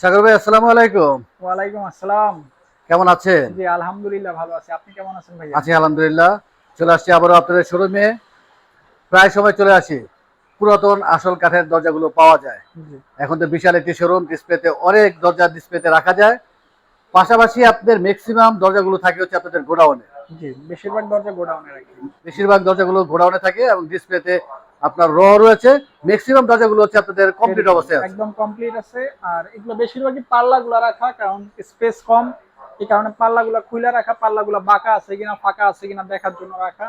সাগর ভাই আসসালামু আলাইকুম। ওয়ালাইকুম আসসালাম। কেমন আছেন? জি আলহামদুলিল্লাহ ভালো আছি। আপনি কেমন আছেন ভাইয়া? আছি আলহামদুলিল্লাহ। চলে আসছি আবারও আপনাদের শোরুমে। প্রায় সময় চলে আসি। পুরাতন আসল কাঠের দরজাগুলো পাওয়া যায়। এখন তো বিশাল একটি শোরুম ডিসপ্লেতে অনেক দরজা ডিসপ্লেতে রাখা যায়। পাশাপাশি আপনাদের ম্যাক্সিমাম দরজাগুলো থাকে হচ্ছে আপনাদের গোডাউনে। জি বেশিরভাগ দরজা গোডাউনে রাখি। বেশিরভাগ দরজাগুলো গোডাউনে থাকে এবং ডিসপ্লেতে আপনার র রয়েছে ম্যাক্সিমাম দরজাগুলো হচ্ছে আপনাদের কমপ্লিট অবস্থায় আছে। একদম কমপ্লিট আছে। আর এগুলো বেশিরভাগই পাল্লাগুলো রাখা কারণ স্পেস কম। এই কারণে পাল্লাগুলো খুলে রাখা পাল্লাগুলো বাঁকা আছে কিনা ফাঁকা আছে কিনা দেখার জন্য রাখা।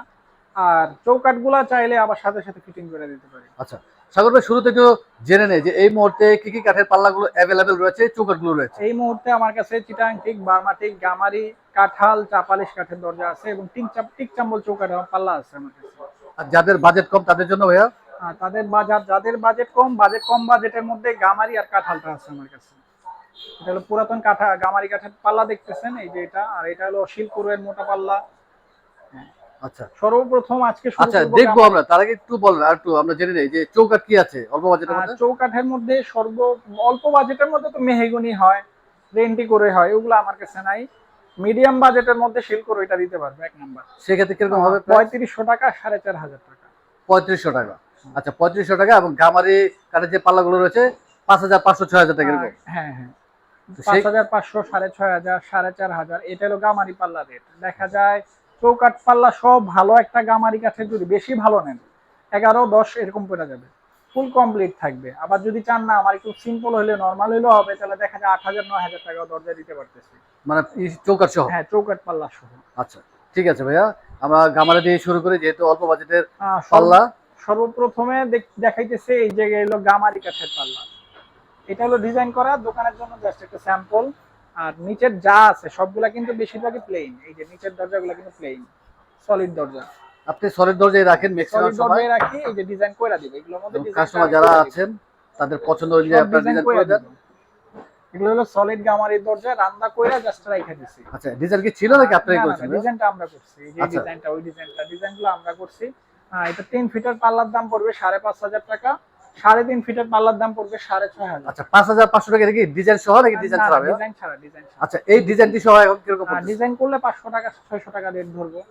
আর চৌকাটগুলা চাইলে আবার সাথে সাথে ফিটিং করে দিতে পারি। আচ্ছা সাগর ভাই শুরু থেকে জেনে নেই যে এই মুহূর্তে কি কি কাঠের পাল্লাগুলো অ্যাভেলেবেল রয়েছে চৌকাটগুলো রয়েছে? এই মুহূর্তে আমার কাছে চিটাং চিটাংটিক বার্মাটিক গামারি কাঁঠাল চাপালিশ কাঠের দরজা আছে এবং টিক চাপ টিক চাম্বল চৌকাট পাল্লা আছে আমার কাছে। আর যাদের বাজেট কম তাদের জন্য ভাইয়া? তাদের বাজার যাদের বাজেট কম বাজেট কম বাজেটের মধ্যে গামারি আর কাঁঠালটা আছে আমার কাছে। এটা হলো পুরাতন কাঠা গামারি কাঠের পাল্লা দেখতেছেন? এই যে এটা আর এটা হলো শিলপুরের মোটা পাল্লা। আচ্ছা। সর্বপ্রথম আজকে শুরু আচ্ছা দেখব আমরা তার আগে একটু বলেন আর একটু আমরা জেনে নেই যে চৌকাট কি আছে অল্প বাজেটের মধ্যে? চৌকাঠের মধ্যে সর্ব অল্প বাজেটের মধ্যে তো মেহেগুনি হয় রেন্টি করে হয় ওগুলো আমার কাছে নাই। মিডিয়াম বাজেটের মধ্যে শিলকোর ওইটা দিতে পারবে এক নাম্বার। সেক্ষেত্রে কীরকম হবে পঁয়ত্রিশশো টাকা সাড়ে চার হাজার টাকা। পঁয়ত্রিশশো টাকা। আচ্ছা পঁয়ত্রিশশো টাকা এবং গামারি কাঠের যে পাল্লাগুলো রয়েছে পাঁচ হাজার পাঁচশো ছয় হাজার টাকা হ্যাঁ হ্যাঁ। পাঁচ হাজার পাঁচশো সাড়ে ছয় হাজার সাড়ে চার হাজার। এটা হলো গামারি পাল্লা রেট। দেখা যায় চৌকাঠ পাল্লা সব ভালো একটা গামারি কাঠের যদি বেশি ভালো নেন এগারো দশ এরকম পড়ে যাবে। ফুল কমপ্লিট থাকবে। আবার যদি চান না আমার একটু সিম্পল হলে নর্মাল হলেও হবে তাহলে দেখা যায় আট হাজার নয় হাজার টাকা দরজা দিতে পারতেছি। মানে চৌকাট সহ? হ্যাঁ চৌকাঠ পাল্লা সহ। আচ্ছা ঠিক আছে ভাইয়া। আমরা গামারি দিয়ে শুরু করি যেহেতু অল্প বাজেটের পাল্লা। সর্বপ্রথমে দেখাইতেছে এই জায়গায় হলো গামারি কাঠের পাল্লা। এটা হলো ডিজাইন করা দোকানের জন্য জাস্ট একটা স্যাম্পল আর নিচের যা আছে সবগুলা কিন্তু বেশিরভাগই প্লেন এই যে নিচের দরজাগুলো কিন্তু প্লেন সলিড দরজা। আপনি সলিড দরজায় রাখেন ম্যাক্সিমাম সময়। দরজায় রাখি এই যে ডিজাইন কইরা দিবে এগুলোর মধ্যে design কাস্টমার যারা আছেন তাদের পছন্দ অনুযায়ী আপনার ডিজাইন করে দেন। এগুলো হলো সলিড গামারির দরজা রান্দা কইরা জাস্ট রাইখা দিছি। আচ্ছা ডিজাইন কি ছিল নাকি আপনি করেছেন? ডিজাইনটা আমরা করছি এই যে আচ্ছা। ডিজাইনটা ওই ডিজাইনটা ডিজাইনগুলো আমরা করছি। এটা তিন ফিটার পাল্লার দাম পড়বে সাড়ে পাঁচ হাজার টাকা। সাড়ে তিন ফিটের পাল্লার দাম পড়বে সাড়ে ছয় হাজার। আচ্ছা পাঁচ হাজার পাঁচশো টাকা কি ডিজাইন সহ নাকি ডিজাইন ছাড়া ডিজাইন ছাড়া ডিজাইন আচ্ছা এই ডিজাইনটি সহ এখন কীরকম ডিজাইন করলে পাঁচশো টাকা ছয়শো টাকা রেট ধরবো।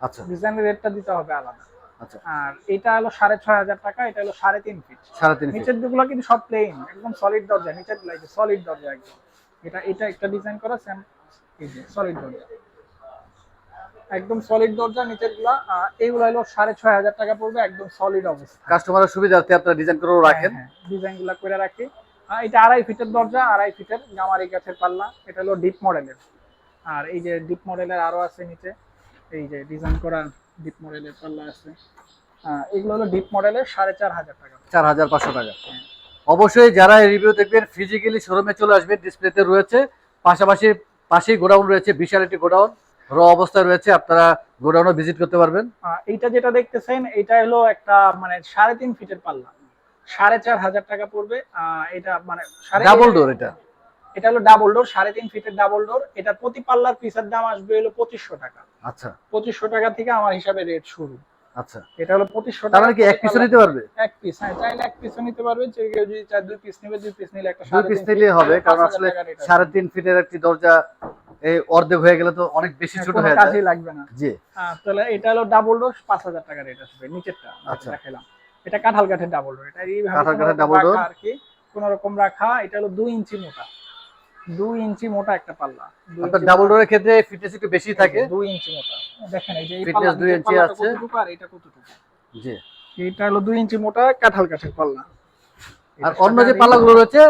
আচ্ছা। ডিজাইনের রেটটা দিতে হবে আলাদা। আচ্ছা। আর এটা হলো সাড়ে ছয় হাজার টাকা এটা হলো সাড়ে তিন ফিট সাড়ে তিন। নিচের দিকগুলো কিন্তু সব প্লেন একদম সলিড দরজা নিচেরগুলো সলিড দরজা একদম। এটা এটা একটা ডিজাইন করা সেম সলিড দরজা। একদম সলিড দরজা নিচেরগুলা এইগুলো হলো সাড়ে ছয় হাজার টাকা পড়বে একদম সলিড অবস্থা। কাস্টমারের সুবিধার্থে আপনারা ডিজাইন করেও রাখেন। ডিজাইনগুলা করে রাখি। এটা আড়াই ফিটের দরজা আড়াই ফিটের গামারি গাছের পাল্লা এটা হলো ডিপ মডেলের আর এই যে ডিপ মডেলের আরও আছে নিচে। এই যে ডিজাইন করা ডিপ মডেলের পাল্লা আছে। এগুলো হলো ডিপ মডেলের সাড়ে চার হাজার টাকা। চার হাজার পাঁচশো টাকা। অবশ্যই যারা এই রিভিউ দেখবেন ফিজিক্যালি শোরুমে চলে আসবেন ডিসপ্লেতে রয়েছে। পাশাপাশি পাশেই গোডাউন রয়েছে বিশাল একটি গোডাউন। র অবস্থায় রয়েছে আপনারা গোডাউনও ভিজিট করতে পারবেন। এইটা যেটা দেখতেছেন এটা হলো একটা মানে সাড়ে তিন ফিটের পাল্লা। সাড়ে চার হাজার টাকা পড়বে এটা মানে ডাবল ডোর এটা। এটা হলো ডাবল ডোর সাড়ে তিন ফিটের ডাবল ডোর এটার প্রতি পাল্লার পিসের দাম আসবে হলো পঁচিশশো টাকা। আচ্ছা। পঁচিশশো টাকা থেকে আমার হিসাবে রেট শুরু। আচ্ছা। এটা হলো পঁচিশশো তার মানে কি এক পিছু নিতে পারবে? এক পিস হ্যাঁ চাইলে এক পিসও নিতে পারবে। যে কেউ যদি চায় দুই পিস নেবে দুই পিস নিলে একটা দুই সাড়ে পিস নিলে হবে কারণ আসলে টাকা। সাড়ে তিন ফিটের একটি দরজা এই অর্ধেক হয়ে গেলে তো অনেক বেশি হ্যাঁ, ছোট হয়ে কাজেই যায় লাগবে না। জি। তাহলে এটা হলো ডাবল ডোর পাঁচ হাজার টাকা রেট আসবে নিচেরটা আচ্ছা। দেখালাম এটা কাঁঠাল কাঠের ডাবল ডোর এটা এইভাবে কাঁঠাল কাঠের door। রাখা আর কি কোন রকম রাখা এটা হলো দুই ইঞ্চি মোটা। দুই ইঞ্চি মোটা একটা পাল্লা। ইঞ্চি ডাবল ডোরের ক্ষেত্রে ফিটনেস একটু বেশি থাকে। দুই ইঞ্চি মোটা। দেখেন এই যে এই Fitness পাল্লা দুই ইঞ্চি আছে। কতটুকু আর এটা কতটুকু? জি। এটা হলো দুই ইঞ্চি মোটা কাঁঠাল কাঠের পাল্লা। আর অন্য যে পাল্লাগুলো রয়েছে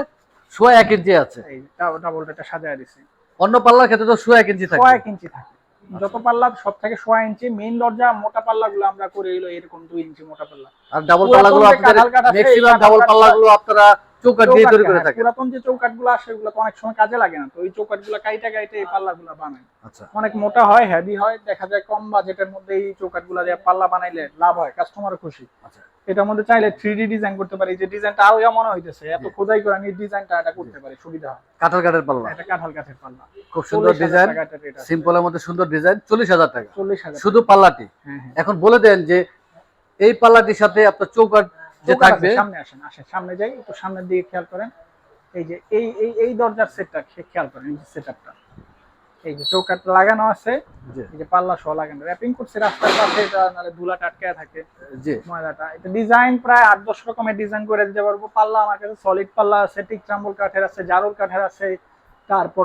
সোয়া এক ইঞ্চি আছে। এই ডাবল ডোরটা সাজায় দিছি। অন্য পাল্লার ক্ষেত্রে তো সোয়া এক ইঞ্চি থাকে। ছয় এক ইঞ্চি থাকে। যত পাল্লা সব থেকে ছয় ইঞ্চি মেইন দরজা মোটা পাল্লা গুলো আমরা করে এরকম দুই ইঞ্চি মোটা পাল্লা। আর ডাবল পাল্লাগুলো আপনাদের ম্যাক্সিমাম ডাবল পাল্লাগুলো আপনারা চৌকাট দিয়ে তৈরি করে হ্যাঁ, থাকেন পুরাতন যে আসে ওগুলো তো অনেক সময় কাজে লাগে না। তো ওই কাইটা কাইটে এই বানায়। আচ্ছা। অনেক মোটা হয় হেভি হয় দেখা যায় কম বাজেটের মধ্যে এই দিয়ে পাল্লা বানাইলে লাভ হয় কাস্টমারও খুশি। আচ্ছা। এটার মধ্যে চাইলে থ্রি ডি ডিজাইন করতে পারি যে ডিজাইনটা মনে হইতেছে এত খোদাই করে আমি ডিজাইনটা এটা করতে পারি সুবিধা হয়। কাঁঠাল কাঠের পাল্লা। এটা কাঁঠাল কাঠের পাল্লা। খুব সুন্দর 40,000 ডিজাইন সিম্পলের মধ্যে সুন্দর ডিজাইন চল্লিশ হাজার টাকা। চল্লিশ হাজার শুধু পাল্লাটি। হ্যাঁ হ্যাঁ। এখন বলে দেন যে এই পাল্লাটির সাথে আপনার চৌকাট যে থাকবে। সামনে আসেন আসেন সামনে যাই একটু সামনের দিকে খেয়াল করেন। এই যে এই এই এই দরজার সেটটা খেয়াল করেন এই যে সেটআপটা এই যে চৌকাট লাগানো আছে এই যে পাল্লা সহ লাগানো। র্যাপিং করছে রাস্তার পাশে এটা ধুলাটা আটকায় থাকে জি। ময়দাটা এটা ডিজাইন প্রায় আট দশ রকমের ডিজাইন করে দিতে পারব। পাল্লা আমার কাছে সলিড পাল্লা আছে টিক চাম্বল কাঠের আছে জারুল কাঠের আছে তারপর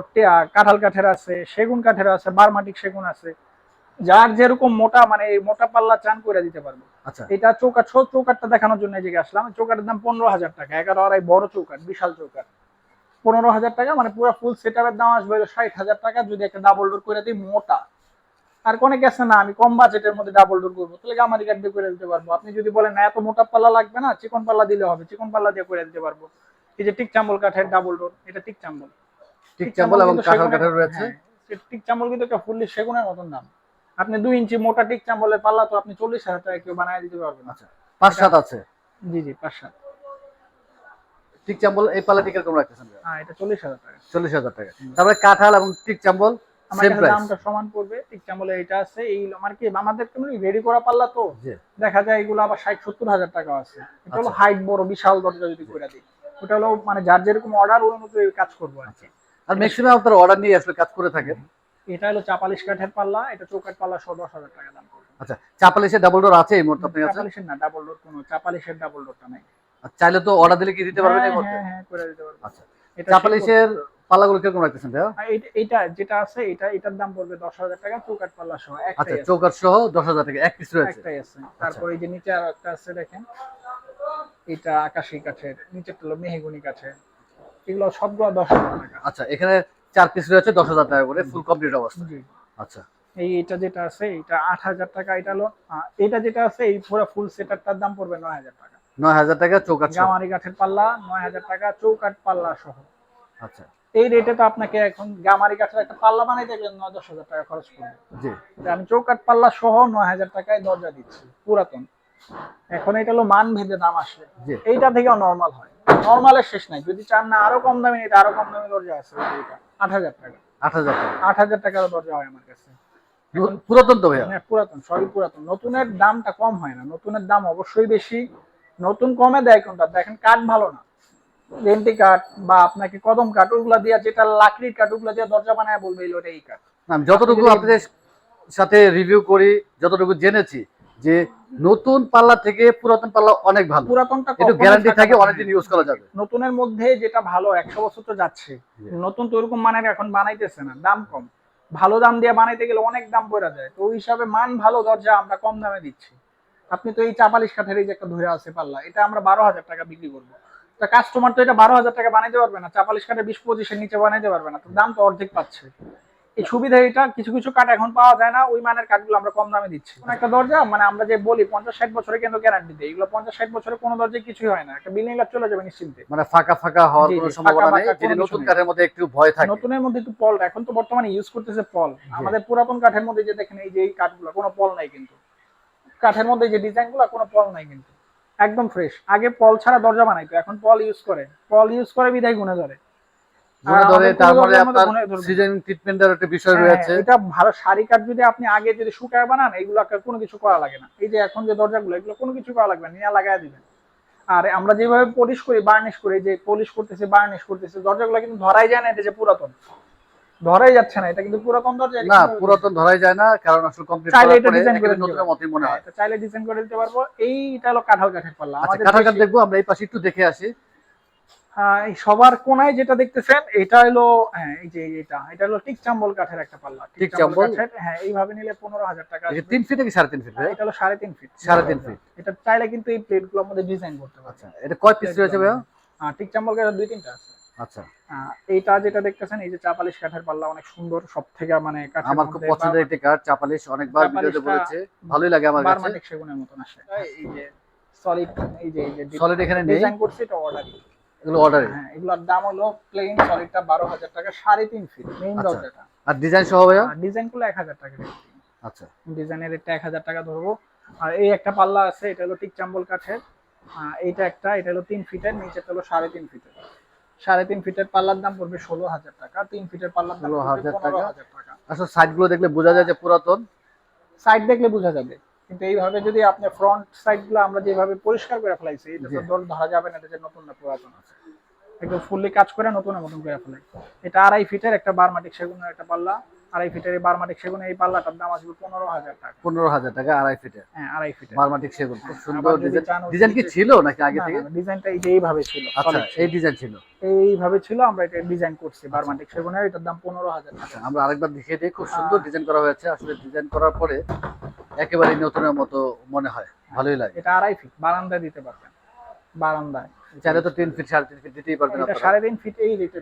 কাঁঠাল কাঠের আছে সেগুন কাঠের আছে বারমাটিক সেগুন আছে। যার যেরকম মোটা মানে মোটা পাল্লা চান করে দিতে পারব। আচ্ছা। এটা চৌকাট ছোট চৌকাটটা দেখানোর জন্য জায়গায় আসলাম। চৌকাটের দাম পনেরো হাজার টাকা। এগারো আড়াই বড় চৌকাট বিশাল চৌকাট পনেরো হাজার টাকা মানে পুরো ফুল সেট দাম আসবে ষাট হাজার টাকা। যদি একটা ডাবল ডোর করে দিই মোটা। আর অনেকে আছে না আমি কম বাজেটের মধ্যে ডাবল ডোর করব। তাহলে গামারি কাঠ দিয়ে করে দিতে পারব? আপনি যদি বলেন না এত মোটা পাল্লা লাগবে না চিকন পাল্লা দিলে হবে। চিকন পাল্লা দিয়ে করে দিতে পারব। এই যে টিক চাম্বল কাঠের ডাবল ডোর এটা টিক চাম্বল। ঠিক চাম্বল এবং সেগুনের- কাঠের রয়েছে। হ্যাঁ, টিক চাম্বল কিন্তু একটা ফুললি সেগুনের মতন দাম। আপনি দুই ইঞ্চি মোটা টিক চাম্বলের পাল্লা তো আপনি চল্লিশ হাজার টাকা কেউ বানায় দিতে পারবেন আচ্ছা পাঁচ সাত আছে? জি জি পাঁচ সাত। ঠিক চাম্বল এই পাল্লাটি কীরকম রাখতেছেন? হ্যাঁ এটা চল্লিশ হাজার টাকা। চল্লিশ হাজার টাকা। তারপরে কাঁঠাল এবং ঠিক চাম্বল আমার সেম কাছে প্রাইস দামটা সমান পড়বে। ঠিক চাম্বলে এটা আছে এই আমার আমাদের কেমন রেডি করা পাল্লা তো। দেখা যায় এগুলো আবার ষাট সত্তর হাজার টাকা আছে। এটা হলো আচ্ছা। হাইট বড় বিশাল দরজা যদি করে দিই। ওটা হলো মানে যার যেরকম অর্ডার ওর কাজ করব আর ম্যাক্সিমাম আপনারা অর্ডার নিয়ে আসলে কাজ করে থাকেন। এটা হলো চাপালিশ কাঠের পাল্লা এটা চৌকাঠ পাল্লা সহ দশ হাজার টাকা দাম আচ্ছা চাপালিশে ডাবল ডোর আছে এই মুহূর্তে আপনার কাছে চাপালিশের না ডাবল ডোর কোনো চাপালিশের ডাবল ডোরটা নাই। আর চাইলে তো অর্ডার দিলে কি দিতে পারবেন এই হ্যাঁ, মুহূর্তে? হ্যাঁ হ্যাঁ করে দিতে পারব। আচ্ছা এটা চাপালিশের পাল্লাগুলো কীরকম রাখতেছেন এইটা- এইটা যেটা আছে এটা এটার দাম পড়বে দশ হাজার টাকা চৌকাঠ পাল্লা সহ আচ্ছা চৌকাট সহ দশ হাজার টাকা এক পিস রয়েছে। একটাই আছে। তারপর এই যে নিচে আর একটা আছে দেখেন। এটা আকাশি কাঠের নিচেরটা হলো মেহগুনি কাঠের। এগুলো সবগুলো দশ হাজার টাকা। আচ্ছা এখানে চার পিস রয়েছে দশ হাজার টাকা করে ফুল কমপ্লিট অবস্থা। আচ্ছা। এই এটা যেটা আছে এটা আট হাজার টাকা এটা হলো এটা যেটা আছে এই পুরো ফুল সেটারটার দাম পড়বে নয় হাজার টাকা। নয় হাজার টাকা চৌকাট গামারি কাঠের পাল্লা নয় হাজার টাকা চৌকাঠ পাল্লা সহ। আচ্ছা। এই রেটে তো আপনাকে এখন গামারি কাঠের একটা পাল্লা বানাই গেলে নয় দশ হাজার টাকা খরচ করবে। জি। আমি চৌকাঠ পাল্লা সহ নয় হাজার টাকায় দরজা দিচ্ছি পুরাতন। এখন এটা হলো মান ভেদে দাম আসে। এইটা থেকেও নর্মাল হয়। নর্মালের শেষ নাই। যদি চান না আরও কম দামি এটা আরও কম দামি দরজা আছে। এইটা আট হাজার টাকা। আট হাজার টাকা। আট হাজার টাকারও দরজা হয় আমার কাছে। পুরাতন তো ভাইয়া? হ্যাঁ পুরাতন সবই পুরাতন। নতুনের দামটা কম হয় না। নতুনের দাম অবশ্যই বেশি। নতুন কমে দেয় কোনটা? দেখেন কাঠ ভালো না। রেন্টি কাঠ বা আপনাকে কদম কাঠ ওগুলা দিয়ে যেটা লাকড়ির কাঠ ওগুলা দিয়ে দরজা বানায় বলবে এই কাঠ। যতটুকু আপনাদের সাথে রিভিউ করি যতটুকু জেনেছি যে নতুন পাল্লা থেকে পুরাতন পাল্লা অনেক ভালো। পুরাতনটা একটু গ্যারান্টি থাকে অনেকদিন ইউজ করা যাবে। নতুনের মধ্যে যেটা ভালো একশো বছর তো যাচ্ছে। নতুন তো ওরকম মানের এখন বানাইতেছে না দাম কম। ভালো দাম দিয়ে বানাইতে গেলে অনেক দাম পড়ে যায়। তো ওই হিসাবে মান ভালো দরজা আমরা কম দামে দিচ্ছি। আপনি তো এই চাপালিশ কাঠের এই যে একটা ধরে আছে পাল্লা এটা আমরা বারো হাজার টাকা বিক্রি করব। তা কাস্টমার তো এটা বারো হাজার টাকা বানাইতে পারবে না চাপালিশ কাঠে বিশ পঁচিশের নিচে বানাইতে পারবে না তো দাম তো অর্ধেক পাচ্ছে। এই সুবিধা এটা কিছু কিছু কাঠ এখন পাওয়া যায় না ওই মানের কাঠগুলো আমরা কম দামে দিচ্ছি। কোনো একটা দরজা মানে আমরা যে বলি পঞ্চাশ ষাট বছরে কিন্তু গ্যারান্টি দিই এগুলো পঞ্চাশ ষাট বছরে কোনো দরজায় কিছুই হয় না একটা বিল্ডিং লাভ চলে যাবে নিশ্চিন্তে। মানে ফাঁকা ফাঁকা হওয়ার কোনো সম্ভাবনা নেই নতুন কাঠের মধ্যে একটু ভয় থাকে। নতুনের মধ্যে একটু পল এখন তো বর্তমানে ইউজ করতেছে পল। আমাদের পুরাতন কাঠের মধ্যে যে দেখেন এই যে এই কাঠগুলো কোনো পল নাই কিন্তু। কাঠের মধ্যে যে ডিজাইনগুলো কোনো পল নাই কিন্তু। একদম ফ্রেশ আগে পল ছাড়া দরজা বানাইতো এখন পল ইউজ করে। পল ইউজ করে বিদায় গুনে ধরে মনে ধরে তারপরে পুরো দরজার মধ্যে আপনার সিজন ট্রিটমেন্টের একটা বিষয় হ্যাঁ, রয়েছে। এটা ভালো শাড়ি কাঠ যদি আপনি আগে যদি শুকায় বানান এইগুলো কোনো কিছু করা লাগে না। এই যে এখন যে দরজাগুলো এগুলো কোনো কিছু করা লাগবে না নিয়ে লাগাই দিবেন। আর আমরা যেভাবে পলিশ করি বার্নিশ করি যে পলিশ করতেছে বার্নিশ করতেছে দরজাগুলো কিন্তু ধরাই যায় না এটা যে পুরাতন। ধরাই যাচ্ছে না এটা কিন্তু পুরাতন দরজা না পুরাতন ধরাই যায় না কারণ আসলে কমপ্লিট চাইলে এটা ডিজাইন করে। মতোই মনে হয়। হ্যাঁ, চাইলে ডিজাইন করে দিতে পারব। এইটা হলো কাঁঠাল কাঠের পাল্লা। আচ্ছা আমাদের কাঁঠাল কাঠ দেখব আমরা এই পাশে একটু দেখে আসি। সবার কোনায় যেটা দেখতেছেন এটা হলো হ্যাঁ এই যে এটা এটা হলো টিক চাম্বল কাঠের একটা পাল্লা। টিক চাম্বল? কাঠের হ্যাঁ এইভাবে নিলে পনেরো হাজার টাকা তিন ফিট সাড়ে তিন ফিট হ্যাঁ, এটা হলো সাড়ে তিন ফিট সাড়ে তিন ফিট এটা চাইলে কিন্তু এই প্লেটগুলো আমাদের ডিজাইন করতে পারছে আচ্ছা এটা কয় পিস রয়েছে হ্যাঁ টিক চাম্বল কাঠের দুই তিনটা আছে। আচ্ছা। এইটা যেটা দেখতেছেন এই যে চাপালিশ কাঠের পাল্লা অনেক সুন্দর সব থেকে মানে আমার খুব পছন্দের একটি কাঠ চাপালিশ অনেকবার ভিডিওতে বলেছে। ভালোই লাগে আমার কাছে। সেগুনের মতন আসে। এই যে সলিড এই যে সলিড এখানে ডিজাইন করছে এটা অর্ডার এগুলো অর্ডারে হ্যাঁ এগুলোর দাম হলো প্লেন সলিডটা বারো হাজার টাকা সাড়ে তিন ফিট মেইন আচ্ছা। দরজাটা। আর ডিজাইন সহ ভাইয়া? ডিজাইনগুলো এক হাজার টাকা আচ্ছা। ডিজাইনের রেটটা এক হাজার টাকা ধরবো। আর এই একটা পাল্লা আছে এটা হলো টিক চাম্বল কাঠের এইটা একটা এটা হলো তিন ফিটের নিচেটা হলো সাড়ে তিন ফিটের সাড়ে তিন ফিটের পাল্লার দাম পড়বে ষোলো হাজার টাকা তিন ফিটের পাল্লার দাম 16,000 পড়বে পনেরো টাকা। হাজার টাকা। আসলে সাইডগুলো দেখলে বোঝা যায় যে পুরাতন? সাইড দেখলে বোঝা যাবে। কিন্তু এইভাবে যদি আপনি ফ্রন্ট সাইডগুলো আমরা যেভাবে পরিষ্কার করে ফেলাইছি এটা তো ধরা যাবে না এটা যে নতুন না পুরাতন আছে। একদম ফুললি কাজ করে নতুন নতুন করে ফেলাই। এটা আড়াই ফিটের একটা বারমাটিক সেগুনের একটা পাল্লা আড়াই ফিটের বারমাটিক সেগুনের এই পাল্লাটার দাম আসবে পনেরো হাজার টাকা। পনেরো হাজার টাকা আড়াই ফিটে হ্যাঁ আড়াই ফিটের। বারমাটিক সেগুন খুব হ্যাঁ, সুন্দর ডিজাইন। কি ছিল নাকি আগে থেকে? ডিজাইনটা এই যে এইভাবে ছিল আচ্ছা এই ডিজাইন ছিল। এইভাবে ছিল আমরা এটা ডিজাইন করছি বারমাটিক সেগুনের এটার দাম পনেরো হাজার টাকা। আচ্ছা আমরা আরেকবার দেখিয়ে দিই খুব সুন্দর ডিজাইন করা হয়েছে। আসলে ডিজাইন করার পরে একেবারে নতুনের মতো মনে হয়। ভালোই লাগে। এটা আড়াই ফিট বারান্দায় দিতে পারবেন। বারান্দায়। চাইলে তো তিন ফিট সাড়ে তিন ফিট দিতেই পারবেন সাড়ে তিন ফিট এই রেটে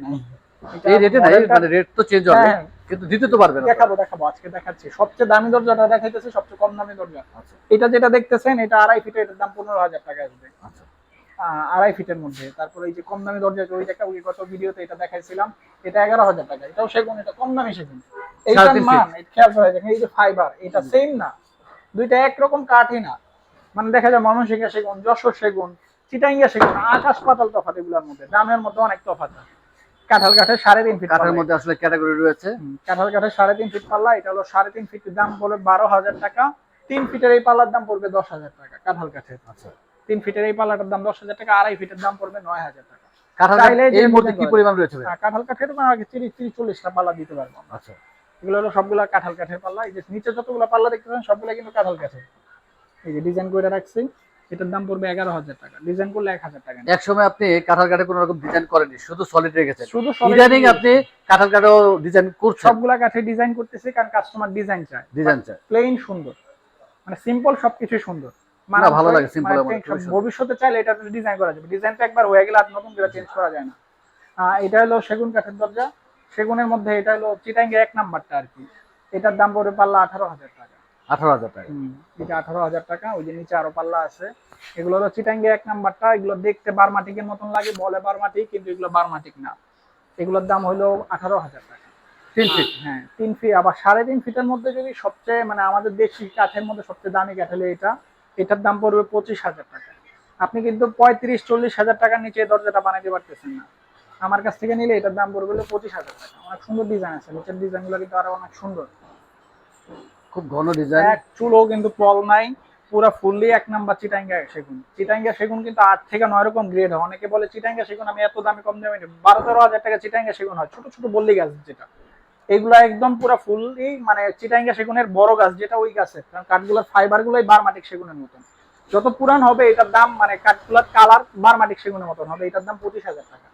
এই রেটে নাই মানে রেট তো চেঞ্জ হবে হ্যাঁ। কিন্তু দিতে তো পারবেন আপনারা। দেখাবো দেখাবো আজকে দেখাচ্ছি। সবচেয়ে দামি দরজাটা দেখাইতেছি সবচেয়ে কম দামি দরজা। আচ্ছা। এটা যেটা দেখতেছেন এটা আড়াই ফিটে এটার দাম পনেরো হাজার টাকা আসবে। আচ্ছা। আড়াই ফিটের মধ্যে। তারপরে এই যে কম দামি দরজা ওই একটা ওই গত ভিডিওতে এটা দেখাইছিলাম এটা এগারো হাজার টাকা। এটাও সেগুন এটা কম দামি সেগুন। এইটার মান এটা খেয়াল করা দেখেন এই যে ফাইবার এটা সেম না। দুইটা একরকম কাঠই না। মানে দেখা যায় ময়মনসিংহ সেগুন যশোর সেগুন চিটাঙ্গা সেগুন আকাশ পাতাল তফাৎ এগুলোর মধ্যে। দামের মধ্যে অনেক তফাৎ কাঁঠাল কাঠের সাড়ে তিন ফিট কাঠের মধ্যে আসলে ক্যাটাগরি রয়েছে। কাঁঠাল কাঠের সাড়ে তিন ফিট পাল্লা এটা হলো সাড়ে তিন ফিটের দাম পড়বে বারো হাজার টাকা। তিন ফিটের এই পাল্লার দাম পড়বে দশ হাজার টাকা কাঁঠাল কাঠের। আচ্ছা। তিন ফিটের এই পাল্লাটার দাম দশ হাজার টাকা আড়াই ফিটের দাম পড়বে নয় হাজার টাকা। কাঠার কি পরিমাণ রয়েছে কাঁঠাল কাঠের মানে তিরিশ তিরিশ চল্লিশটা পাল্লা দিতে পারব। আচ্ছা। এগুলো হলো সবগুলা কাঁঠাল কাঠের পাল্লা। এই যে নিচে যতগুলো পাল্লা দেখতে দেখতেছেন সবগুলো কিন্তু কাঁঠাল কাঠের। এই যে ডিজাইন করে রাখছি। এটার দাম পড়বে এগারো হাজার টাকা। ডিজাইন করলে এক হাজার টাকা এক সময় আপনি কাঁঠাল কাঠে কোনো রকম ডিজাইন করেননি শুধু সলিড রেখেছেন। শুধু ইদানিং আপনি কাঁঠাল কাঠেও ডিজাইন করছেন। সবগুলা কাঠে ডিজাইন করতেছি কারণ কাস্টমার ডিজাইন চায়। ডিজাইন চাই প্লেন সুন্দর। মানে সিম্পল সবকিছু সুন্দর। না, ভালো লাগে মানে সুন্দর। ভবিষ্যতে। চাইলে এটা ডিজাইন করা যাবে। ডিজাইনটা একবার হয়ে গেলে আর নতুন করে চেঞ্জ করা যায় না। এটা হলো সেগুন কাঠের দরজা। সেগুনের মধ্যে এটা হলো চিটাঙ্গের এক নাম্বারটা আর কি। এটার দাম পড়বে পাল্লা আঠারো হাজার টাকা। আঠারো হাজার টাকা। এটা আঠারো হাজার টাকা ওই যে নিচে আরও পাল্লা আছে। এগুলো হলো চিটাঙ্গে এক নাম্বারটা এগুলো দেখতে বারমাটিকের মতন লাগে বলে বারমাটিক কিন্তু এগুলো বারমাটিক না। এগুলোর দাম হলো আঠারো হাজার টাকা। তিন ফিট হ্যাঁ তিন ফিট আবার সাড়ে তিন ফিটের মধ্যে যদি সবচেয়ে মানে আমাদের দেশি কাঠের মধ্যে সবচেয়ে দামি কাঠ হলো এটা এটার দাম পড়বে পঁচিশ হাজার টাকা। আপনি কিন্তু পঁয়ত্রিশ চল্লিশ হাজার টাকার নিচে দরজাটা বানাইতে পারতেছেন না। আমার কাছ থেকে নিলে এটার দাম পড়বে পঁচিশ হাজার টাকা। অনেক সুন্দর ডিজাইন আছে নিচের ডিজাইন ডিজাইনগুলো কিন্তু আরও অনেক সুন্দর। খুব ঘন ডিজাইন এক চুলও কিন্তু পল নাই, পুরো ফুললি এক নাম্বার চিটাঙ্গা সেগুন। চিটাঙ্গা সেগুন কিন্তু আট থেকে নয় রকম গ্রেড হয়। অনেকে বলে চিটাঙ্গা সেগুন আমি এত দামি কম দামি। বারো তেরো হাজার টাকা চিটাঙ্গা সেগুন হয়। ছোট ছোট বললি গাছ যেটা। এগুলা একদম পুরো ফুললি মানে চিটাঙ্গা সেগুনের বড় গাছ যেটা ওই গাছের কারণ কাঠগুলোর ফাইবার গুলোই বারমাটিক সেগুনের মতন। যত পুরান হবে এটার দাম মানে কাঠগুলার কালার বারমাটিক সেগুনের মতন হবে। এটার দাম পঁচিশ হাজার টাকা।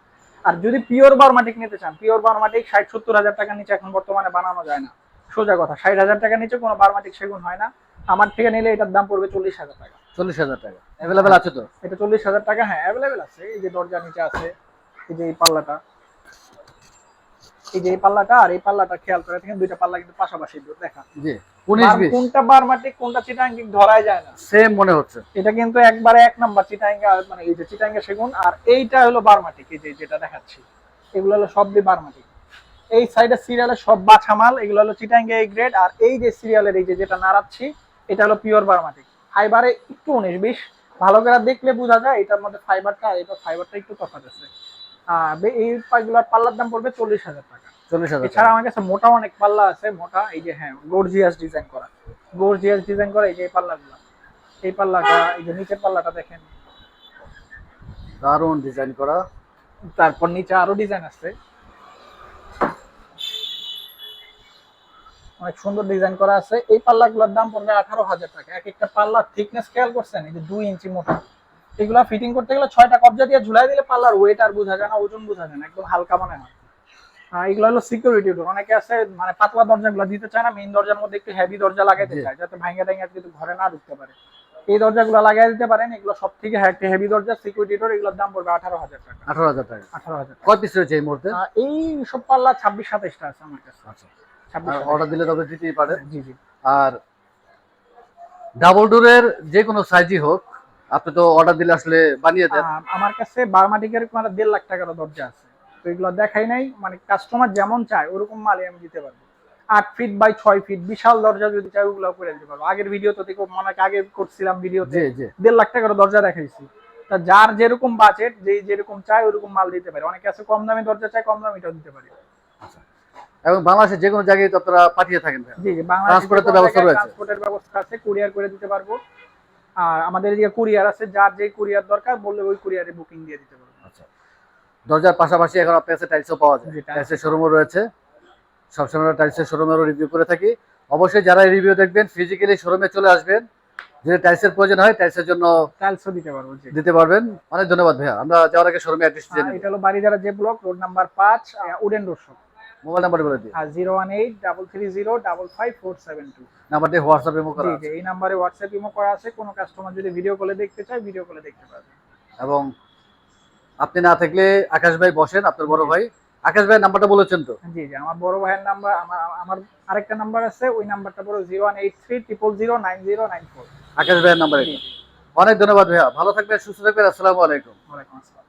আর যদি পিওর বারমাটিক নিতে চান পিওর বারমাটিক ষাট সত্তর হাজার টাকার নিচে এখন বর্তমানে বানানো যায় না। সোজা কথা ষাট হাজার টাকার নিচে কোনো বারমাটিক সেগুন হয় না। আমার থেকে নিলে এটার দাম পড়বে চল্লিশ হাজার টাকা। চল্লিশ হাজার টাকা। অ্যাভেলেবেল আছে তো? এটা চল্লিশ হাজার টাকা হ্যাঁ অ্যাভেলেবেল আছে। এই যে দরজা নিচে আছে এই যে এই পাল্লাটা। এই যে এই পাল্লাটা আর এই পাল্লাটা খেয়াল করে দেখেন দুইটা পাল্লা কিন্তু পাশাপাশি দেখা। জি বার- কোনটা বারমাটিক কোনটা চিটাঙ্গি ধরাই যায় না। সেম মনে হচ্ছে। এটা কিন্তু একবারে এক নাম্বার চিটাঙ্গা মানে এই যে চিটাঙ্গা সেগুন আর এইটা হলো বারমাটিক এই যে যেটা দেখাচ্ছি। এগুলো হলো সবই বারমাটিক। এই সাইডে সিরিয়ালের সব বাছা মাল এগুলো হলো চিটাঙ্গে এই গ্রেড আর এই যে সিরিয়ালের এই যে যেটা নাড়াচ্ছি এটা হলো পিওর বারমাটিক ফাইবারে একটু উনিশ বিশ ভালো করে দেখলে বোঝা যায় এটার মধ্যে ফাইবারটা আর এটা ফাইবারটা একটু তফাৎ আছে। এই পাগুলার পাল্লার দাম পড়বে চল্লিশ হাজার টাকা। চল্লিশ হাজার এছাড়া আমার কাছে মোটা অনেক পাল্লা আছে মোটা এই যে হ্যাঁ গর্জিয়াস ডিজাইন করা। গর্জিয়াস ডিজাইন করা এই যে এই পাল্লাগুলো। এই পাল্লাটা এই যে নিচের পাল্লাটা দেখেন। দারুণ ডিজাইন করা। তারপর নিচে আরও ডিজাইন আছে। অনেক সুন্দর ডিজাইন করা আছে। এই পাল্লাগুলোর দাম পড়বে আঠারো হাজার টাকা। এক একটা পাল্লার থিকনেস খেয়াল করছেন? এই যে দুই ইঞ্চি মোটা। এগুলা ফিটিং করতে গেলে ছয়টা কবজা দিয়ে ঝুলাই দিলে পাল্লার ওয়েট আর বোঝা যায় না ওজন বোঝা যায় না একদম হালকা মনে হয়। এগুলো হলো সিকিউরিটি ডোর অনেকে আছে মানে পাতলা দরজাগুলো দিতে চায় না মেইন দরজার মধ্যে একটু হেভি দরজা লাগাইতে। চায় যাতে ভাঙা টাঙ্গা কিন্তু ঘরে না ঢুকতে পারে। এই দরজাগুলো লাগাই দিতে পারেন এগুলো সব থেকে একটা হেভি দরজা সিকিউরিটি ডোর এগুলোর দাম পড়বে আঠারো হাজার টাকা। আঠারো হাজার টাকা। আঠারো হাজার কয় পিস রয়েছে এই মুহূর্তে? এই সব পাল্লা ছাব্বিশ সাতাইশটা আছে আমার কাছে। আচ্ছা। অর্ডার দিলে তবে দিতেই পারে। জি জি। আর ডাবল ডোরের যে কোনো সাইজই হোক আপনি তো অর্ডার দিলে আসলে বানিয়ে দেন। আমার কাছে বারমাটিকের মানে দেড় লাখ টাকার দরজা আছে। তো এগুলো দেখাই নাই মানে কাস্টমার যেমন চায় ওরকম মালে আমি দিতে পারব। আট ফিট বাই ছয় ফিট বিশাল দরজা যদি চাই ওগুলো করে দিতে পারব। আগের ভিডিও তো দেখো অনেক আগে করছিলাম ভিডিওতে দেড় লাখ টাকার দরজা দেখাইছি। তা যার যেরকম বাজেট যে যেরকম চায় ওরকম মাল দিতে পারে। অনেকে আছে কম দামি দরজা চায় কম দামিটাও দিতে পারে। এবং বাংলাদেশের যে কোনো জায়গায় আপনারা পাঠিয়ে থাকেন। জি জি ব্যবস্থা রয়েছে। ট্রান্সপোর্টের ব্যবস্থা আছে কুরিয়ার করে দিতে পারব। আর আমাদের এদিকে কুরিয়ার আছে যার যে কুরিয়ার দরকার বললে ওই কুরিয়ারে বুকিং দিয়ে দিতে পারব। আচ্ছা। দরজার পাশাপাশি এখন আপনার কাছে টাইলসও পাওয়া যায়। টাইলসের শোরুমও রয়েছে। সবসময় টাইলসের শোরুমেরও রিভিউ করে থাকি। অবশ্যই যারা রিভিউ দেখবেন ফিজিক্যালি শোরুমে চলে আসবেন। যদি টাইলসের প্রয়োজন হয় টাইলসের জন্য টাইলসও দিতে পারব দিতে পারবেন। অনেক ধন্যবাদ ভাইয়া। আমরা যাওয়ার আগে শোরুমে অ্যাড্রেস জেনে এটা হলো বাড়িধারা যে ব্লক রোড নাম্বার পাঁচ উডেন রোড মোবাইল নাম্বার বলে দিই আর zero one eight double three zero double five four seven two. নাম্বারটি হোয়াটসঅ্যাপে মুখ করা আছে। এই নাম্বারে হোয়াটসঅ্যাপ ইমো করা আছে। কোনো কাস্টমার যদি ভিডিও কলে দেখতে চায় ভিডিও কলে দেখতে পারবে। এবং আপনি না থাকলে আকাশ ভাই বসেন আপনার বড় ভাই। আকাশ ভাইয়ের নাম্বারটা বলেছেন তো। জি জি আমার বড় ভাইয়ের নাম্বার আমার আমার আরেকটা নাম্বার আছে। ওই নাম্বারটা বড় zero one eight three triple zero nine zero nine four. Akash ভাইয়ের নাম্বার এটা। অনেক ধন্যবাদ ভাইয়া। ভালো থাকবেন সুস্থ থাকবেন। আসসালামু আলাইকুম। ওয়ালাইকুম আসসালাম।